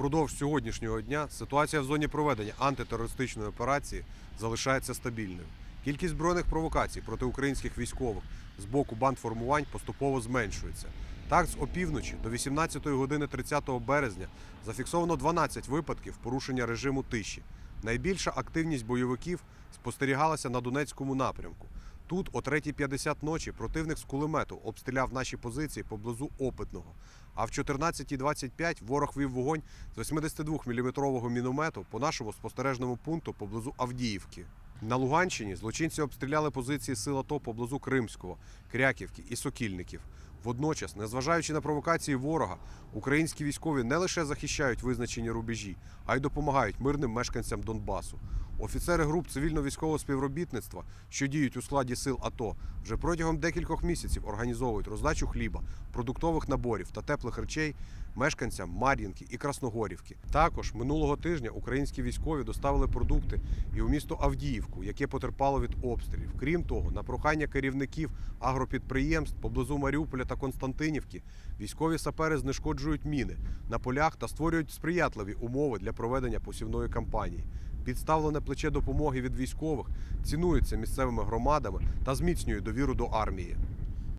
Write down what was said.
Впродовж сьогоднішнього дня ситуація в зоні проведення антитерористичної операції залишається стабільною. Кількість збройних провокацій проти українських військових з боку бандформувань поступово зменшується. Так, з опівночі до 18 години 30 березня зафіксовано 12 випадків порушення режиму тиші. Найбільша активність бойовиків спостерігалася на Донецькому напрямку. Тут о 3.50 ночі противник з кулемету обстріляв наші позиції поблизу Опитного. А в 14.25 ворог вів вогонь з 82-мм міномету по нашому спостережному пункту поблизу Авдіївки. На Луганщині злочинці обстріляли позиції сил АТО поблизу Кримського, Кряківки і Сокільників. Водночас, незважаючи на провокації ворога, українські військові не лише захищають визначені рубежі, а й допомагають мирним мешканцям Донбасу. Офіцери груп цивільно-військового співробітництва, що діють у складі сил АТО, вже протягом декількох місяців організовують роздачу хліба, продуктових наборів та теплих речей мешканцям Мар'їнки і Красногорівки. Також минулого тижня українські військові доставили продукти і у місто Авдіївку, яке потерпало від обстрілів. Крім того, на прохання керівників агропідприємств поблизу Маріуполя та Константинівки військові сапери знешкоджують міни на полях та створюють сприятливі умови для проведення посівної кампанії. Підставлене плече допомоги від військових цінується місцевими громадами та зміцнює довіру до армії.